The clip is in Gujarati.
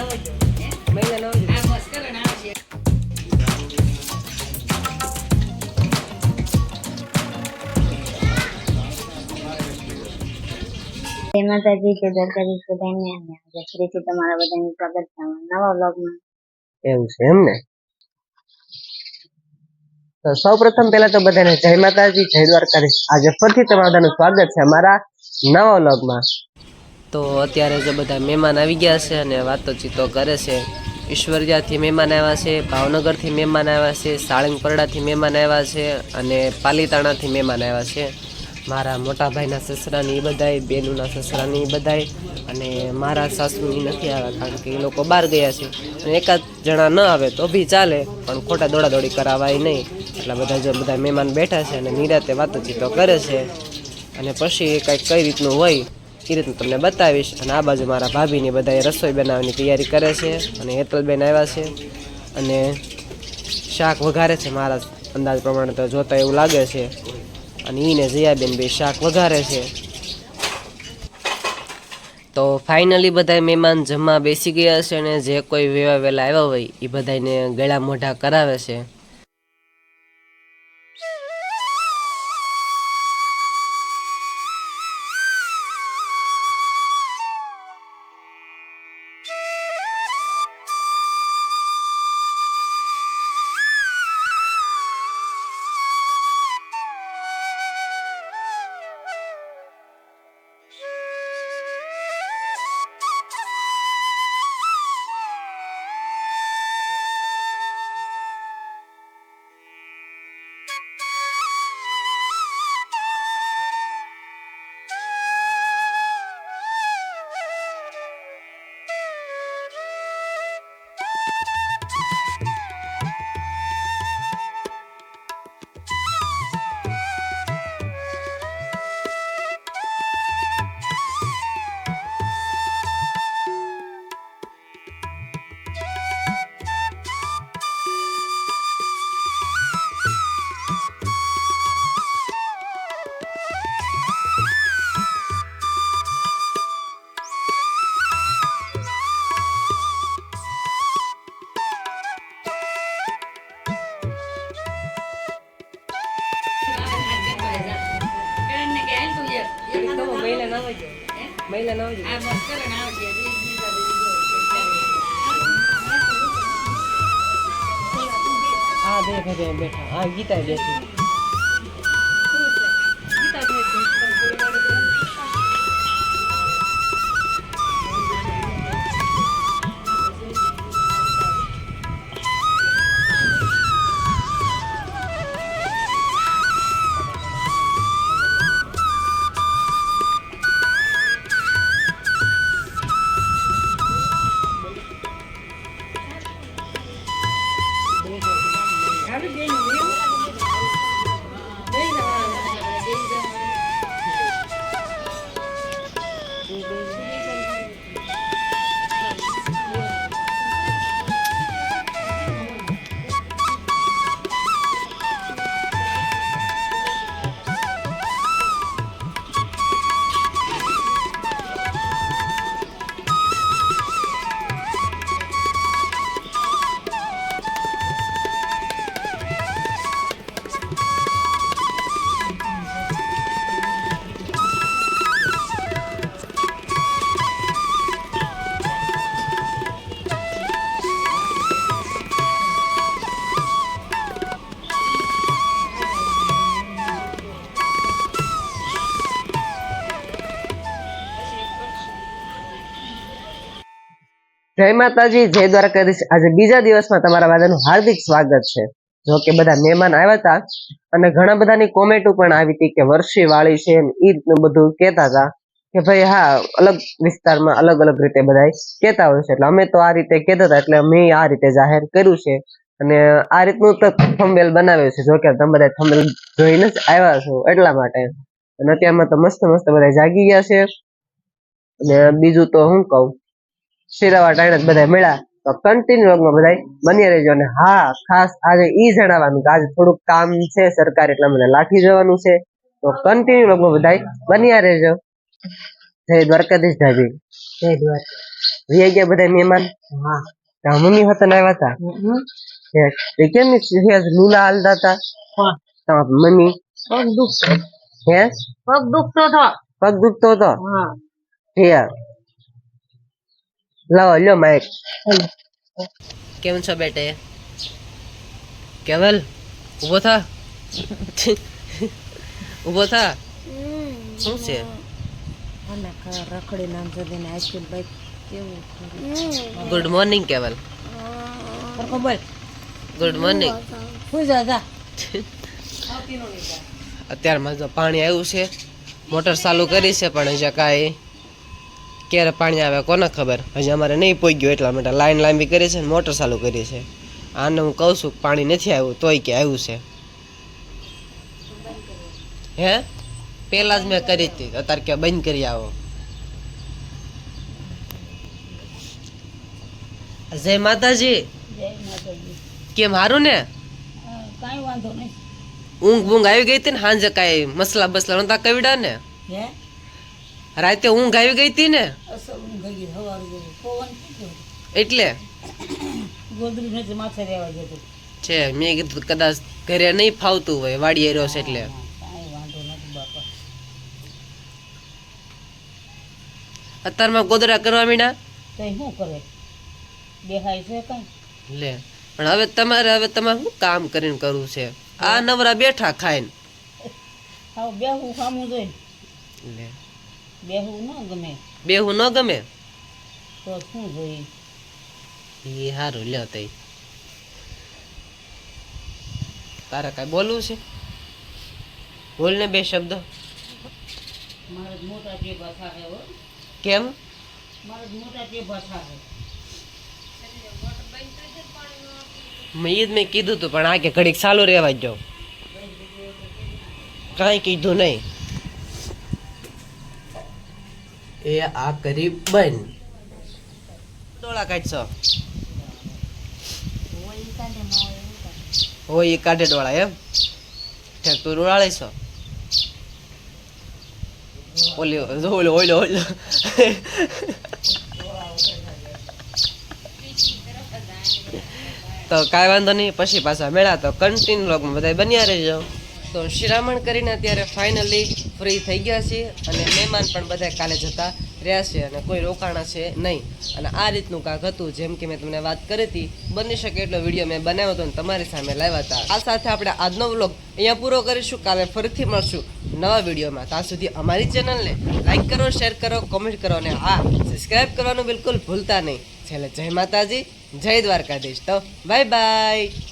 માતાજી કે દરકારી બધાને આજે ફરીથી તમારા બધાનું સ્વાગત છે નવા વ્લોગમાં. એવું છે એમ ને? તો સૌ પ્રથમ પેલા તો બધાને જય માતાજી, જય દ્વારકાધીશ. આજે ફરીથી તમારા બધાનું સ્વાગત છે અમારા નવા વ્લોગમાં. તો અત્યારે જે બધા મહેમાન આવી ગયા છે અને વાતોચીતો કરે છે. ઈશ્વરિયાથી મહેમાન આવ્યા છે, ભાવનગરથી મહેમાન આવ્યા છે, સાળંગપરડાથી મહેમાન આવ્યા છે અને પાલીતાણાથી મહેમાન આવ્યા છે. મારા મોટા ભાઈના સસરાની એ બધાય, બેનુના સસરાની એ બધાય અને મારા સાસુની નથી આવ્યા કારણ કે એ લોકો બહાર ગયા છે. અને એકાદ જણા ન આવે તો બી ચાલે, પણ ખોટા દોડાદોડી કરાવાય નહીં. એટલા બધા જો બધા મહેમાન બેઠા છે અને નિરાતે વાતોચીતો કરે છે. અને પછી એ કાંઈક કઈ રીતનું હોય એ રીતનું તમને બતાવીશ. અને આ બાજુ મારા ભાભીની એ રસોઈ બનાવવાની તૈયારી કરે છે. અને હેતલબેન આવ્યા છે. અને શાક વઘારે છે મારા અંદાજ પ્રમાણે તો જોતા એવું લાગે છે. અને એને જયાબેન બે શાક વઘારે છે. તો ફાઇનલી બધા મહેમાન જમવા બેસી ગયા છે અને જે કોઈ વેવા વહેલા આવ્યા હોય એ બધાને ગળા મોઢા કરાવે છે. હા બે ભાઈ બેઠા હા ગીતા બેઠી જય માતાજી, જય દ્વારકાધીશ. આજે બીજા દિવસમાં તમારા બધાનું હાર્દિક સ્વાગત છે. જો કે બધા મહેમાન આવ્યા હતા અને ઘણા બધાની કોમેન્ટો પણ આવી હતી કે વર્ષી વાળી છે ઈ રીતનું બધું કહેતા હતા કે ભાઈ હા, અલગ વિસ્તારમાં અલગ અલગ રીતે બધા કહેતા હોય છે. એટલે અમે તો આ રીતે કહેતા હતા, એટલે અમે આ રીતે જાહેર કર્યું છે. અને આ રીતનું તો થંબેલ બનાવ્યું છે. જો કે તમે બધા થંબેલ જોઈને જ આવ્યા છો એટલા માટે. અને અત્યારમાં તો મસ્ત મસ્ત બધા જાગી ગયા છે. અને બીજું તો હું કહું શિરાવા બધા મળ્યા. તો કન્ટિન્યુ માં બધા બની રહેજો અને હા ખાસ આજે એ જણાવવાનું કે આજે થોડુંક કામ છે સરકાર એટલે મને લાઠી જવાનું છે. તો કન્ટિન્યુ લોગમાં બધા બન્યા રહેજો. જય દ્વારકાધીશ ભાભી જય દ્વારકા. વી ગયા બધા મહેમાન? હા. મમ્મી હતા આવ્યા હતા. કેમ લૂલા હાલતા હતા તમારા મમ્મી? પગ દુખતો. હે? પગ દુખતો હતો પગ દુખતો હતો હા. હે લાવો લ્યો માઇક. કેમ છો બેટે? કેવલ? ઊભો થા. ઊભો થા. શું છે? અને રખડી નામ જોઈને આઈસ્ક્રીમ બાઈક કેવું ગુડ મોર્નિંગ કેવલ. ખબર? ગુડ મોર્નિંગ શું દાદા અત્યારમાં પાણી આવ્યું છે મોટર ચાલુ કરી છે પણ હજી કાંઈ ક્યારે પાણી આવે કોને ખબર? હજી અમારે નહીં પહોંચ્યું એટલા માટે લાઈન લાંબી કરી છે ને મોટર ચાલુ કરી છે. આને હું કહું છું પાણી નથી આવ્યું તોય કે આવ્યું છે. હે? પહેલાં જ મેં કરી હતી અત્યારે કે બંધ કરી આવો. જય માતાજી. કેમ હારું ને? ઊંઘ બૂંઘ આવી ગઈ હતી ને સાંજે કાંઈ મસલા બસલા નતા કવિડા ને હે? રાતે ઊંઘ આવી ગઈ હતી ને? એટલે? છે મેં કીધું કદાચ ઘરે નહીં ફાવતું હોય વાડીએ રહ્યો છે એટલે. અત્યારમાં ગોદરા કરવા મીના શું કરે? બેહાય છે કાંઈ? લે પણ હવે તમારે હવે તમારે શું કામ કરીને કરવું છે? આ નવરા બેઠા ખાઈને. હાવ બેહું ખામું જોઈને. લે. બેહું ન ગમે. બેહું ન ગમે? તો શું જોઈએ? એ સારું લ્યો તઈ. તારે કાંઈ બોલવું છે? બોલ ને બે શબ્દ. મારે જ મોટા જે ભાષા છે હો. કેમ? મારે જ મોટા જે ભાષા છે. મેં ઈ જ મેં કીધું તું પણ આ કે ઘડીક ચાલુ રહેવા જ જાઉં કાંઈ કીધું નહીં. એ આ કરી બંધ ડોળા કાઢશો? હોય એ કાઢે ડોળા એમ? ઠેક તું ડોળાળી છો? ઓલી ઓલો ઓલો ઓલો તો કાંઈ વાંધો નહીં પછી પાછા મેળા તો કન્ટિન્યુ લોગમાં બધા બન્યા રહેજો. તો શિરામણ કરીને અત્યારે ફાઇનલી ફ્રી થઈ ગયા છીએ અને મહેમાન પણ બધા કાલે જતા રહ્યા છે અને કોઈ રોકાણા છે નહીં. અને આ રીતનું કાંક હતું, જેમ કે મેં તમને વાત કરી હતી, બની શકે એટલો વીડિયો મેં બનાવ્યો હતો અને તમારી સામે લાવ્યા હતા. આ સાથે આપણે આજનો વ્લોગ અહીંયા પૂરો કરીશું. કાલે ફરીથી મળશું નવા વિડીયોમાં. ત્યાં સુધી અમારી ચેનલને લાઇક કરો શેર કરો કોમેન્ટ કરો અને હા સબસ્ક્રાઈબ કરવાનું બિલકુલ ભૂલતા નહીં. છેલ્લે જય માતાજી, જય દ્વારકાધીશ. તો બાય બાય